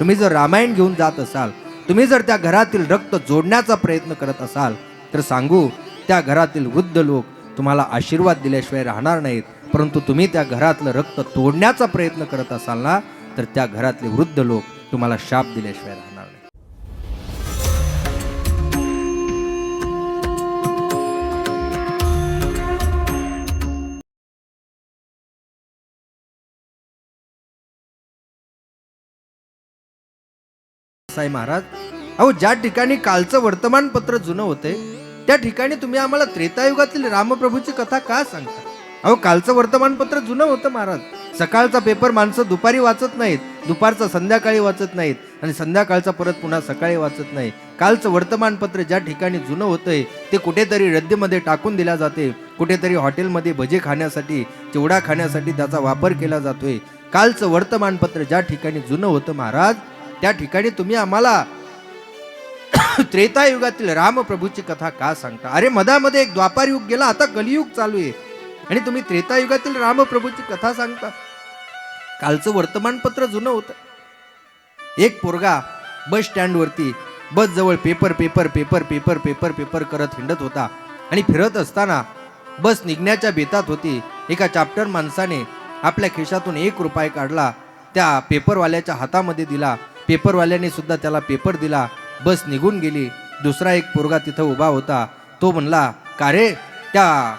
तुम्ही जर रामायण घेऊन जात असाल तुम्ही जर त्या घरातील रक्त जोडण्याचा प्रयत्न करत असाल तर सांगू त्या घरातील वृद्ध लोक तुम्हाला आशीर्वाद दिल्याशिवाय राहणार नाहीत. परंतु तुम्ही त्या घरातलं रक्त तोडण्याचा प्रयत्न करत असाल ना तर त्या घरातले वृद्ध लोक तुम्हाला शाप दिल्याशिवाय राहणार साई महाराज. अहो ज्या ठिकाणी कालचं वर्तमानपत्र जुनं होते त्या ठिकाणी तुम्ही आम्हाला त्रेतायुगातील रामप्रभूची कथा का सांगता? अहो कालचं वर्तमानपत्र जुनं होतं महाराज. सकाळचा पेपर माणसं दुपारी वाचत नाहीत दुपारचा संध्याकाळी वाचत नाहीत आणि संध्याकाळचा परत पुन्हा सकाळी वाचत नाही कालचं वर्तमानपत्र ज्या ठिकाणी जुनं होतंय ते कुठेतरी रद्दीमध्ये टाकून दिल्या जाते कुठेतरी हॉटेलमध्ये भजे खाण्यासाठी चिवडा खाण्यासाठी त्याचा वापर केला जातोय. कालचं वर्तमानपत्र ज्या ठिकाणी जुनं होतं महाराज त्या ठिकाणी तुम्ही आम्हाला त्रेतायुगातील रामप्रभूची कथा का सांगता? अरे मधामध्ये एक द्वापार युग गेला आता कलियुग चालू आहे. आणि तुम्ही त्रेतायुगातील रामप्रभूची कथा सांगता. कालचं वर्तमानपत्र जुनं होतं. एक पोरगा बस स्टँडवरती बस जवळ paper paper paper paper paper paper करत हिंडत होता. आणि फिरत असताना बस निघण्याच्या बेतात होती. एका चाप्टर माणसाने आपल्या खिशातून एक रुपये काढला त्या पेपरवाल्याच्या हातामध्ये दिला. पेपरवाल्याने सुद्धा त्याला पेपर दिला. बस निघून गेली. दुसरा एक पोरगा तिथं उभा होता. तो म्हणला का रे त्या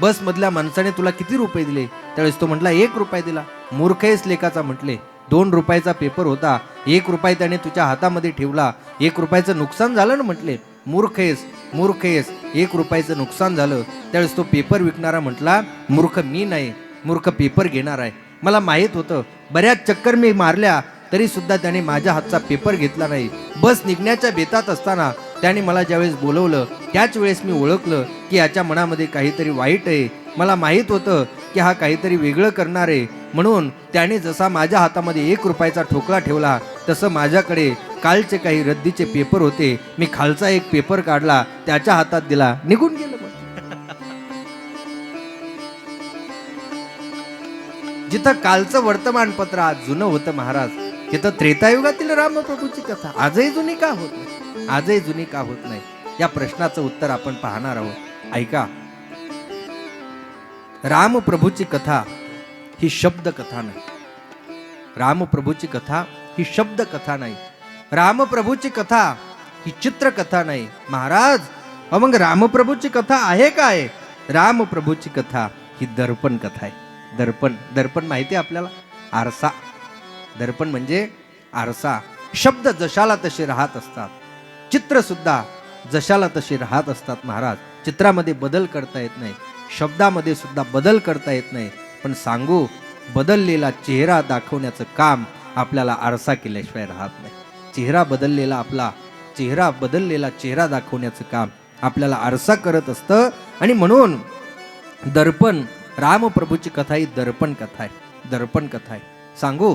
बसमधल्या माणसाने तुला किती रुपये दिले? त्यावेळेस तो म्हटला एक रुपये दिला. मूर्खेस लेखाचा म्हटले. दोन रुपयाचा पेपर होता. एक रुपये त्याने तुझ्या हातामध्ये ठेवला. एक रुपयाचं नुकसान झालं ना म्हटले. मूर्खेस मूर्खेस एक रुपयाचं नुकसान झालं. त्यावेळेस तो पेपर विकणारा म्हटला मूर्ख मी नाही. मूर्ख पेपर घेणार आहे. मला माहीत होतं. बऱ्याच चक्कर मी मारल्या. तरी सुद्धा त्याने माझ्या हातचा पेपर घेतला नाही. बस निघण्याच्या बेतात असताना त्याने मला ज्यावेळेस बोलवलं त्याच वेळेस मी ओळखलं की याच्या मनामध्ये काहीतरी वाईट आहे. मला माहीत होतं की हा काहीतरी वेगळं करणार आहे. म्हणून त्याने जसा माझ्या हातामध्ये एक रुपयाचा ठोकळा ठेवला तसं माझ्याकडे कालचे काही रद्दीचे पेपर होते. मी खालचा एक पेपर काढला त्याच्या हातात दिला. निघून गेलं जिथं कालचं वर्तमानपत्र आज जुनं होतं महाराज तिथं त्रेतायुगातील रामप्रभूची कथा आजही जुनी का होत नाही? आजही जुनी का होत नाही? या प्रश्नाचं उत्तर आपण पाहणार आहोत. ऐका. रामप्रभूची कथा ही शब्द कथा नाही. रामप्रभूची कथा ही शब्द कथा नाही. रामप्रभूची कथा ही चित्रकथा नाही. महाराज मग रामप्रभूची कथा आहे काय रामप्रभूची कथा ही दर्पण कथा आहे. दर्पण दर्पण माहिती आपल्याला? आरसा. दर्पण म्हणजे आरसा. शब्द जशाला तसे राहत असतात. चित्र सुद्धा जशाला तसे राहत असतात महाराज. चित्रामध्ये बदल करता येत नाही. शब्दामध्ये सुद्धा बदल करता येत नाही. पण सांगू बदललेला चेहरा दाखवण्याचं काम आपल्याला आरसा केल्याशिवाय राहत नाही. चेहरा बदललेला आपला चेहरा बदललेला चेहरा दाखवण्याचं काम आपल्याला आरसा करत असतं. आणि म्हणून दर्पण रामप्रभूची कथा ही दर्पण कथा आहे. दर्पण कथा आहे. सांगू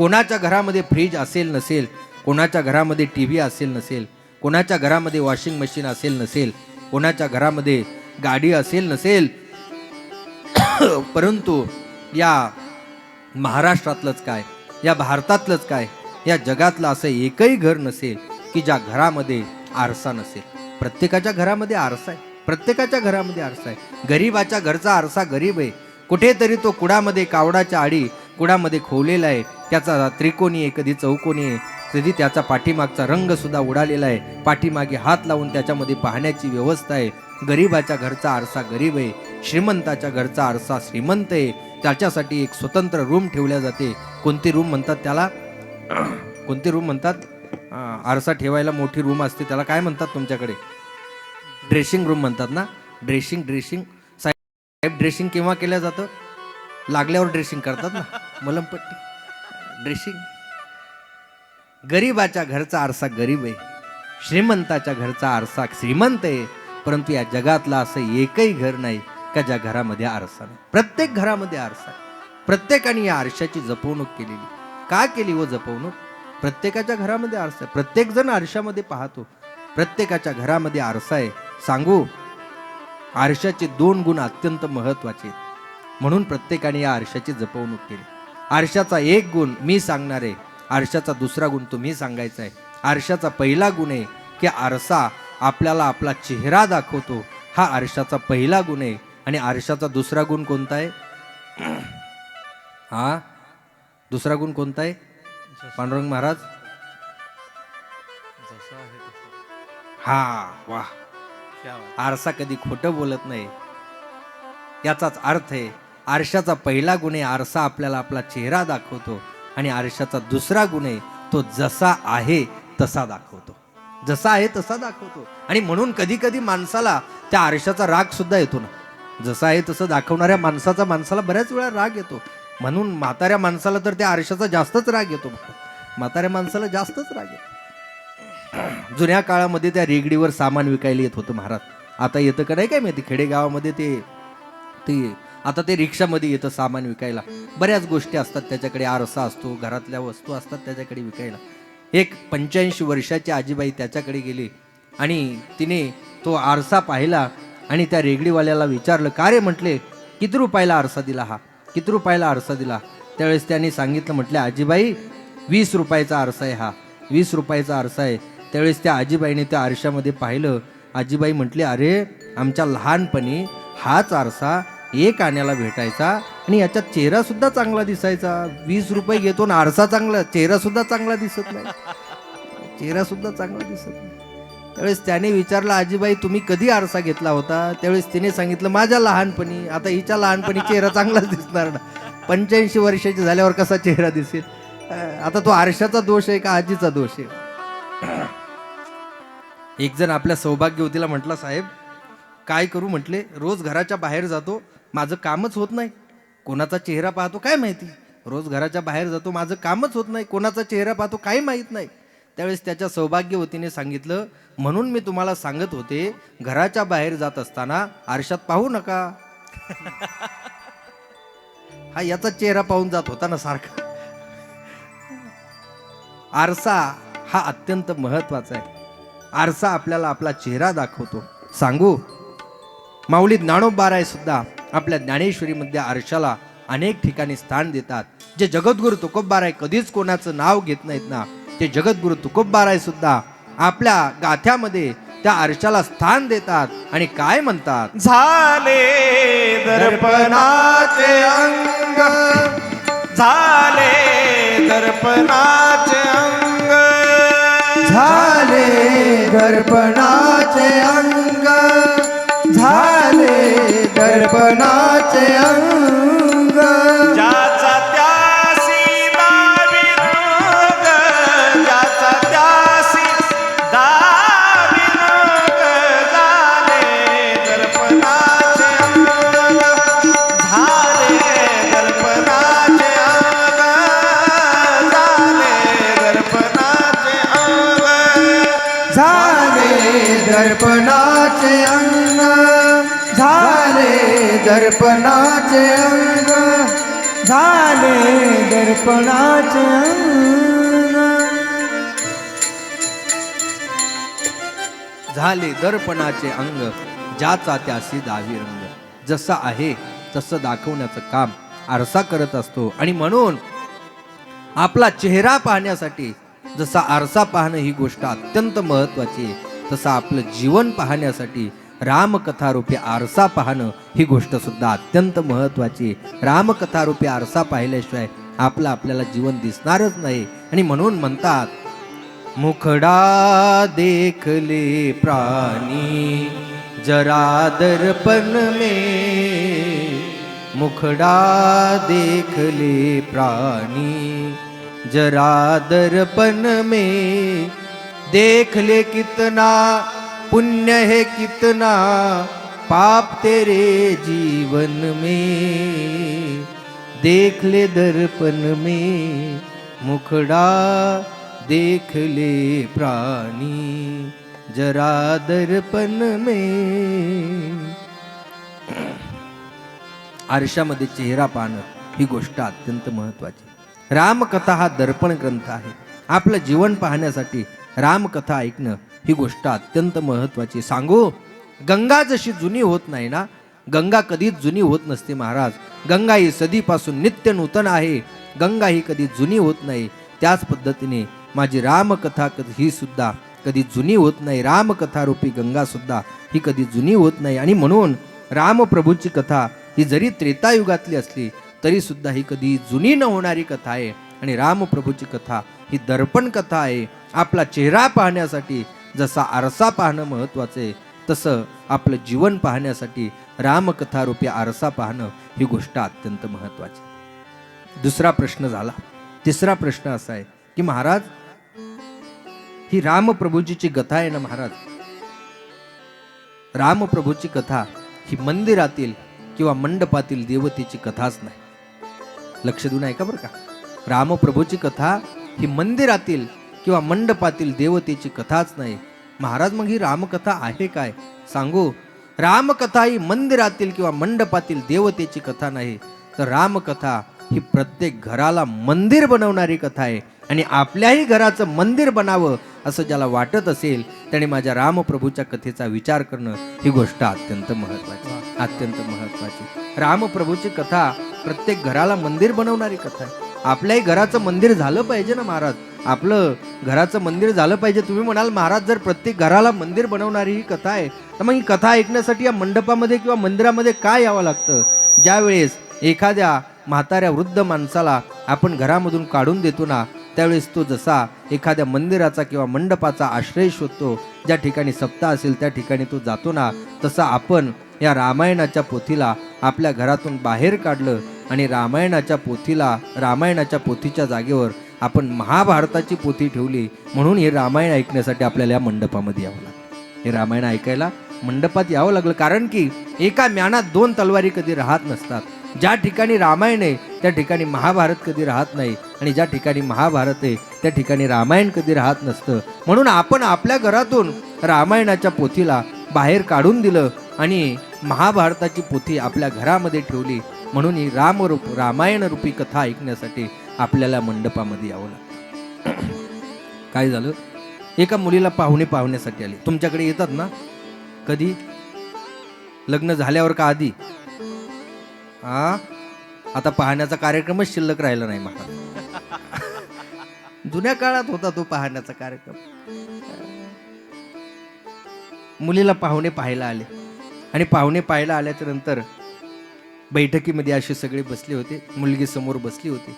कोणाच्या घरामध्ये फ्रीज असेल नसेल कोणाच्या घरामध्ये टी व्ही असेल नसेल कोणाच्या घरामध्ये वॉशिंग मशीन असेल नसेल कोणाच्या घरामध्ये गाडी असेल नसेल परंतु या महाराष्ट्रातलंच काय या भारतातलंच काय या जगातलं असं एकही घर नसेल की ज्या घरामध्ये आरसा नसेल. प्रत्येकाच्या घरामध्ये आरसा आहे. प्रत्येकाच्या घरामध्ये आरसा आहे. गरीबाच्या घरचा आरसा गरीब आहे. कुठेतरी तो कुडामध्ये कावडाच्या आडी कुडामध्ये खोवलेला आहे. त्याचा त्रिकोणी आहे कधी चौकोनी आहे. कधी त्याचा पाठीमागचा रंग सुद्धा उडालेला आहे. पाठीमागे हात लावून त्याच्यामध्ये पाहण्याची व्यवस्था आहे. गरीबाच्या घरचा आरसा गरीब आहे. श्रीमंताच्या घरचा आरसा श्रीमंत आहे. त्याच्यासाठी एक स्वतंत्र रूम ठेवल्या जाते. कोणती रूम म्हणतात त्याला? कोणती रूम म्हणतात? आरसा ठेवायला मोठी रूम असते. त्याला काय म्हणतात तुमच्याकडे? ड्रेसिंग रूम म्हणतात ना? Dressing dressing. साहेब ड्रेसिंग केव्हा केलं जातं? लागल्यावर ड्रेसिंग करतात ना. मलमपट्टी. ड्रेसिंग गरीबाच्या घरचा आरसा गरीब आहे. श्रीमंताच्या घरचा आरसा श्रीमंत आहे. परंतु या जगातला असं एकही घर नाही का ज्या घरामध्ये आरसा नाही. प्रत्येक घरामध्ये आरसा आहे. प्रत्येकाने या आरशाची जपवणूक केलेली. का केली व जपवणूक? प्रत्येकाच्या घरामध्ये आरसा आहे. प्रत्येक जण आरशामध्ये पाहतो. प्रत्येकाच्या घरामध्ये आरसा आहे. सांगू आरशाचे दोन गुण अत्यंत महत्त्वाचे आहेत. म्हणून प्रत्येकाने या आरशाची जपवणूक केली. आरशाचा एक गुण मी सांगणार आहे. आरशाचा दुसरा गुण तुम्ही सांगायचा आहे. आरशाचा पहिला गुण आहे की आरसा आपल्याला आपला चेहरा दाखवतो. हा आरशाचा पहिला गुण आहे. आणि आरशाचा दुसरा गुण कोणता आहे? हा? दुसरा गुण कोणता आहे? पांडुरंग महाराज? हा वा आरसा कधी खोटं बोलत नाही. याचाच अर्थ आहे आरशाचा पहिला गुण आहे आरसा आपल्याला आपला चेहरा दाखवतो आणि आरशाचा दुसरा गुण आहे तो जसा आहे तसा दाखवतो. जसा आहे तसा दाखवतो. आणि म्हणून कधी कधी माणसाला त्या आरशाचा राग सुद्धा येतो ना. जसा आहे तसं दाखवणाऱ्या माणसाचा माणसाला बऱ्याच वेळा राग येतो. म्हणून म्हाताऱ्या माणसाला तर त्या आरशाचा जास्तच राग येतो म्हाताऱ्या माणसाला जास्तच राग येतो. जुन्या काळामध्ये त्या रेगडीवर सामान विकायला येत होतं महाराज. आता येतं का नाही काय माहिती? खेडेगावामध्ये ते ते आता ते रिक्षामध्ये येतं सामान विकायला. बऱ्याच गोष्टी असतात त्याच्याकडे आरसा असतो घरातल्या वस्तू असतात त्याच्याकडे विकायला. एक पंच्याऐंशी वर्षाची आजीबाई त्याच्याकडे गेली आणि तिने तो आरसा पाहिला आणि त्या रेगडीवाल्याला विचारलं का रे? म्हटले किती रुपयाला आरसा दिला हा? किती रुपयाला आरसा दिला? त्यावेळेस त्यांनी सांगितलं म्हटले आजीबाई वीस रुपयाचा आरसा आहे हा. वीस रुपयाचा आरसा आहे. त्यावेळेस त्या आजीबाईने त्या आरशामध्ये पाहिलं. आजीबाई म्हटली अरे आमच्या लहानपणी हाच आरसा एक आण्याला भेटायचा आणि याच्यात चेहरा सुद्धा चांगला दिसायचा. वीस रुपये घेतो आणि आरसा चांगला चेहरा सुद्धा चांगला दिसत नाही. चेहरा सुद्धा चांगला दिसत नाही. त्यावेळेस त्याने विचारलं आजीबाई तुम्ही कधी आरसा घेतला होता? त्यावेळेस तिने सांगितलं माझ्या लहानपणी आता हिच्या लहानपणी चेहरा चांगलाच दिसणार ना. पंच्याऐंशी वर्षाची झाल्यावर कसा चेहरा दिसेल? आता तो आरशाचा दोष आहे का आजीचा दोष आहे? एक जण आपल्या सौभाग्यवतीला म्हटला साहेब काय करू? म्हटले रोज घराच्या बाहेर जातो माझं कामच होत नाही. कोणाचा चेहरा पाहतो काय माहिती? रोज घराच्या बाहेर जातो माझं कामच होत नाही. कोणाचा चेहरा पाहतो काही माहीत नाही. त्यावेळेस त्याच्या सौभाग्यवतीने सांगितलं म्हणून मी तुम्हाला सांगत होते घराच्या बाहेर जात असताना आरशात पाहू नका. हा याचा चेहरा पाहून जात होता ना सारखा. आरसा हा अत्यंत महत्त्वाचा आहे. आरसा आपल्याला आपला चेहरा दाखवतो. सांगू? माऊली ज्ञानोबाराय सुद्धा. आपल्या ज्ञानेश्वरीमध्ये आरशाला अनेक ठिकाणी स्थान देतात. जे जगद्गुरु तुकोबाराय कधीच कोणाचं नाव घेत नाहीत ना. ते जगद्गुरु तुकोबाराय सुद्धा आपल्या गाथ्यामध्ये त्या आरशाला स्थान देतात आणि काय म्हणतात? झाले दर्पणाचे अंग. झाले दर्पणाचे अंग. झाले दर्पणाचे अंग. झाले दर्पणाचे अंग. दर्पणाचे अंग झाले दर्पणाचे अंग. झाले दर्पणाचे अंग ज्याचा त्यासी दावी रंग जसा आहे तसं दाखवण्याचं काम आरसा करत असतो. आणि म्हणून आपला चेहरा पाहण्यासाठी जसा आरसा पाहणं ही गोष्ट अत्यंत महत्वाची आहे तसं आपलं जीवन पाहण्यासाठी रामकथारूपी आरसा पाहणं ही गोष्ट सुद्धा अत्यंत महत्वाची आहे. रामकथारूपी आरसा पाहिल्याशिवाय आपलं आपल्याला जीवन दिसणारच नाही. आणि म्हणून म्हणतात मुखडा देखले प्राणी जरा दर्पण मे. मुखडा देखले प्राणी जरा दर्पण मे. देखले कितना पुण्य है कितना पाप तेरे जीवन में। देख ले दर्पण में मुखड़ा देख ले प्राणी। जरा दर्पण में। आरशामध्ये चेहरा पाहणं ही गोष्ट अत्यंत महत्वाची रामकथा हा दर्पण ग्रंथ आहे. आपलं जीवन पाहण्यासाठी रामकथा ऐकणं ही गोष्ट अत्यंत महत्त्वाची सांगू? गंगा जशी जुनी होत नाही ना गंगा कधीच जुनी होत नसते महाराज. गंगा ही सदीपासून नित्य नूतन आहे. गंगा ही कधी जुनी होत नाही. त्याच पद्धतीने माझी रामकथा ही सुद्धा कधी जुनी होत नाही. रामकथारूपी गंगासुद्धा गंगा सुद्धा ही कधी जुनी होत नाही. आणि म्हणून रामप्रभूची कथा ही जरी त्रेतायुगातली असली तरी सुद्धा ही कधी जुनी न होणारी कथा आहे. आणि रामप्रभूची कथा ही दर्पण कथा आहे. आपला चेहरा पाहण्यासाठी जसा आरसा पाहणं महत्त्वाचं आहे तसं आपलं जीवन पाहण्यासाठी रामकथारूपी आरसा पाहणं ही गोष्ट अत्यंत महत्त्वाची दुसरा प्रश्न झाला. तिसरा प्रश्न असा आहे की महाराज ही रामप्रभूजीची कथा आहे ना महाराज? रामप्रभूची कथा ही मंदिरातील किंवा मंडपातील देवतेची कथाच नाही. लक्ष देऊन ऐका बरं का. रामप्रभूची कथा ही मंदिरातील किंवा मंडपातील देवतेची कथाच नाही. महाराज मग ही रामकथा आहे काय? सांगू? रामकथा ही मंदिरातील किंवा मंडपातील देवतेची कथा नाही. तर रामकथा ही प्रत्येक घराला मंदिर बनवणारी कथा आहे. आणि आपल्याही घराचं मंदिर बनावं असं ज्याला वाटत असेल त्याने माझ्या रामप्रभूच्या कथेचा विचार करणं ही गोष्ट अत्यंत महत्वाची अत्यंत महत्वाची रामप्रभूची कथा प्रत्येक घराला मंदिर बनवणारी कथा आहे. आपल्याही घराचं मंदिर झालं पाहिजे ना महाराज? आपलं घराचं मंदिर झालं पाहिजे. तुम्ही म्हणाल महाराज जर प्रत्येक घराला मंदिर बनवणारी ही कथा आहे तर मग ही कथा ऐकण्यासाठी या मंडपामध्ये किंवा मंदिरामध्ये काय यावं लागतं? ज्यावेळेस एखाद्या म्हाताऱ्या वृद्ध माणसाला आपण घरामधून काढून देतो ना त्यावेळेस तो जसा एखाद्या मंदिराचा किंवा मंडपाचा आश्रय शोधतो ज्या ठिकाणी सप्ताह असेल त्या ठिकाणी तो जातो ना तसा आपण या रामायणाच्या पोथीला आपल्या घरातून बाहेर काढलं आणि रामायणाच्या पोथीला रामायणाच्या पोथीच्या जागेवर आपण महाभारताची पोथी ठेवली म्हणून हे रामायण ऐकण्यासाठी आपल्याला या मंडपामध्ये यावं लागलं. हे रामायण ऐकायला मंडपात यावं लागलं कारण की एका म्यानात दोन तलवारी कधी राहत नसतात. ज्या ठिकाणी रामायण आहे त्या ठिकाणी महाभारत कधी राहत नाही आणि ज्या ठिकाणी महाभारत आहे त्या ठिकाणी रामायण कधी राहत नसतं. म्हणून आपण आपल्या घरातून रामायणाच्या पोथीला बाहेर काढून दिलं आणि महाभारताची पोथी आपल्या घरामध्ये ठेवली. म्हणून ही रामरूप रामायण रूपी कथा ऐकण्यासाठी आपल्याला मंडपामध्ये यावं लागतं. काय झालं? एका मुलीला पाहुणे पाहुण्यासाठी आले. तुमच्याकडे येतात ना? कधी? लग्न झाल्यावर का आधी? हा आता पाहण्याचा कार्यक्रमच शिल्लक राहिला नाही महाराज. जुन्या काळात होता तो पाहण्याचा कार्यक्रम. मुलीला पाहुणे पाहायला आले. आणि पाहुणे पाहायला आल्याच्यानंतर बैठकीमध्ये असे सगळे बसले होते. मुलगी समोर बसली होती.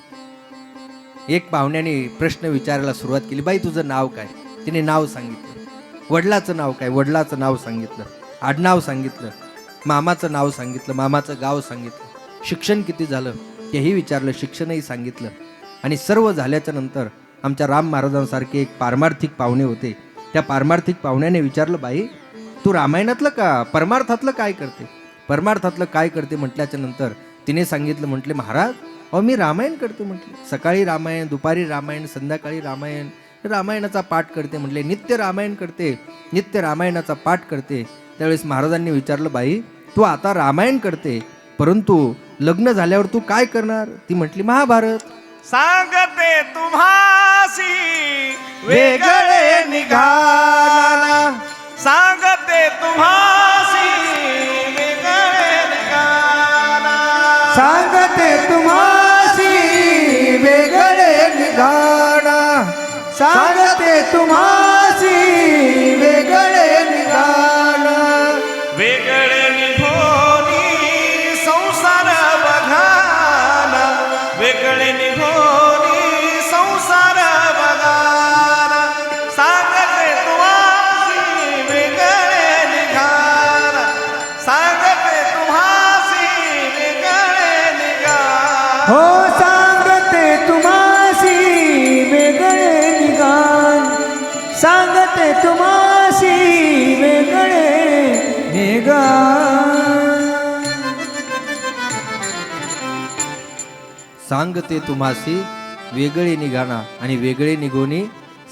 एक पाहुण्याने प्रश्न विचारायला सुरुवात केली बाई तुझं नाव काय? तिने नाव सांगितलं. वडिलाचं नाव काय? वडिलाचं नाव सांगितलं. आडनाव सांगितलं. मामाचं नाव सांगितलं. मामाचं गाव सांगितलं. शिक्षण किती झालं? तेही विचारलं. शिक्षणही सांगितलं. आणि सर्व झाल्याच्यानंतर आमच्या राम महाराजांसारखे एक पारमार्थिक पाहुणे होते. त्या पारमार्थिक पाहुण्याने विचारलं बाई तू रामायणातलं का? परमार्थातलं काय करते? परमार्थातलं काय करते? म्हटल्याच्या नंतर तिने सांगितलं म्हटले महाराज अहो मी रामायण करते म्हटले. सकाळी रामायण दुपारी रामायण संध्याकाळी रामायण. रामायणाचा पाठ करते म्हटले. नित्य रामायण करते. नित्य रामायणाचा पाठ करते. त्यावेळेस महाराजांनी विचारलं बाई तू आता रामायण करते. परंतु लग्न झाल्यावर तू काय करणार? ती म्हटली महाभारत. सांगते तुम्हासी वेगळे निघाला. सांगते तुम्हासी सांगते तुम्हासी सांगते तुम्हासी वेगळे निघाणा आणि वेगळे निघोनी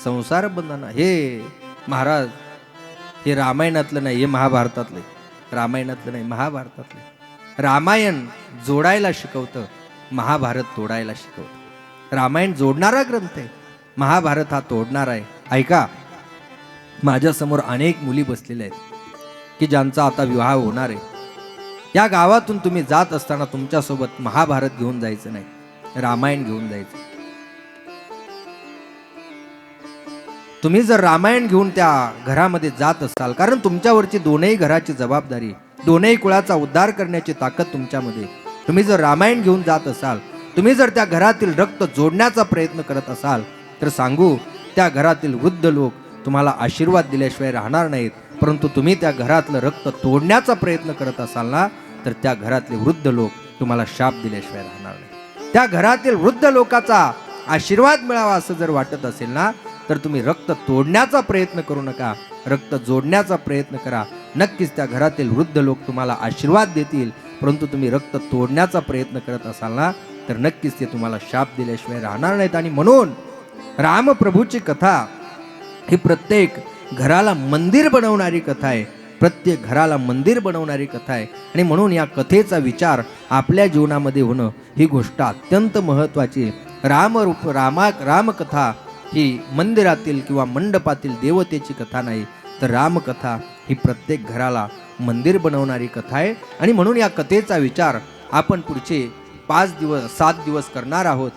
संसार बंधना. हे महाराज हे रामायणातलं नाही हे महाभारतातलं. आहे. रामायणातलं नाही महाभारतातलं. रामायण जोडायला शिकवतं महाभारत तोडायला शिकवतं. रामायण जोडणारा ग्रंथ आहे महाभारत हा तोडणारा आहे. ऐका माझ्यासमोर अनेक मुली बसलेल्या आहेत की ज्यांचा आता विवाह होणार आहे. या गावातून तुम्ही जात असताना तुमच्यासोबत महाभारत घेऊन जायचं नाही. रामायण घेऊन जायचं. तुम्ही जर रामायण घेऊन त्या घरामध्ये जात असाल कारण तुमच्यावरची दोनही घराची जबाबदारी दोनही कुळाचा उद्धार करण्याची ताकद तुमच्यामध्ये. तुम्ही जर रामायण घेऊन जात असाल तुम्ही जर त्या घरातील रक्त जोडण्याचा प्रयत्न करत असाल तर सांगू त्या घरातील वृद्ध लोक तुम्हाला आशीर्वाद दिल्याशिवाय राहणार नाहीत. परंतु तुम्ही त्या घरातलं रक्त तोडण्याचा प्रयत्न करत असाल ना तर त्या घरातले वृद्ध लोक तुम्हाला शाप दिल्याशिवाय राहणार नाही त्या घरातील वृद्ध लोकाचा आशीर्वाद मिळावा असं जर वाटत असेल ना तर तुम्ही रक्त तोडण्याचा प्रयत्न करू नका. रक्त जोडण्याचा प्रयत्न करा. नक्कीच त्या घरातील वृद्ध लोक तुम्हाला आशीर्वाद देतील. परंतु तुम्ही रक्त तोडण्याचा प्रयत्न करत असाल ना तर नक्कीच ते तुम्हाला शाप दिल्याशिवाय राहणार नाहीत. आणि म्हणून रामप्रभूची कथा ही प्रत्येक घराला मंदिर बनवणारी कथा आहे. प्रत्येक घराला मंदिर बनवणारी कथा आहे. आणि म्हणून या कथेचा विचार आपल्या जीवनामध्ये होणं ही गोष्ट अत्यंत महत्त्वाची आहे. रामरूप रामा रामकथा ही मंदिरातील किंवा मंडपातील देवतेची कथा नाही तर रामकथा ही प्रत्येक घराला मंदिर बनवणारी कथा आहे. आणि म्हणून या कथेचा विचार आपण पुढचे पाच दिवस सात दिवस करणार आहोत.